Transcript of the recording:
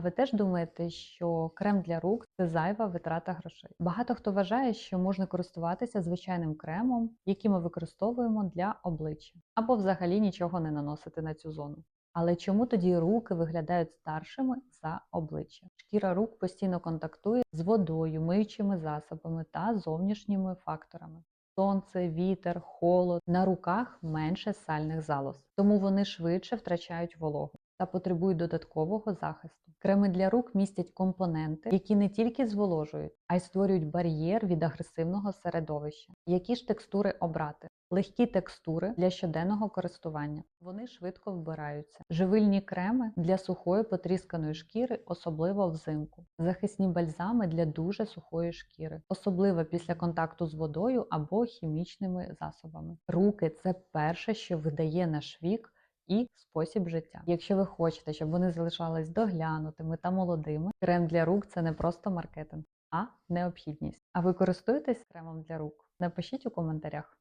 А ви теж думаєте, що крем для рук це зайва витрата грошей? Багато хто вважає, що можна користуватися звичайним кремом, який ми використовуємо для обличчя, або взагалі нічого не наносити на цю зону. Але чому тоді руки виглядають старшими за обличчя? Шкіра рук постійно контактує з водою, миючими засобами та зовнішніми факторами. Сонце, вітер, холод на руках менше сальних залоз, тому вони швидше втрачають вологу та потребують додаткового захисту. Креми для рук містять компоненти, які не тільки зволожують, а й створюють бар'єр від агресивного середовища. Які ж текстури обрати? Легкі текстури для щоденного користування. Вони швидко вбираються. Живильні креми для сухої потрісканої шкіри, особливо взимку. Захисні бальзами для дуже сухої шкіри, особливо після контакту з водою або хімічними засобами. Руки це перше, що видає наш вік і спосіб життя. Якщо ви хочете, щоб вони залишались доглянутими та молодими, крем для рук це не просто маркетинг, а необхідність. А ви користуєтесь кремом для рук? Напишіть у коментарях.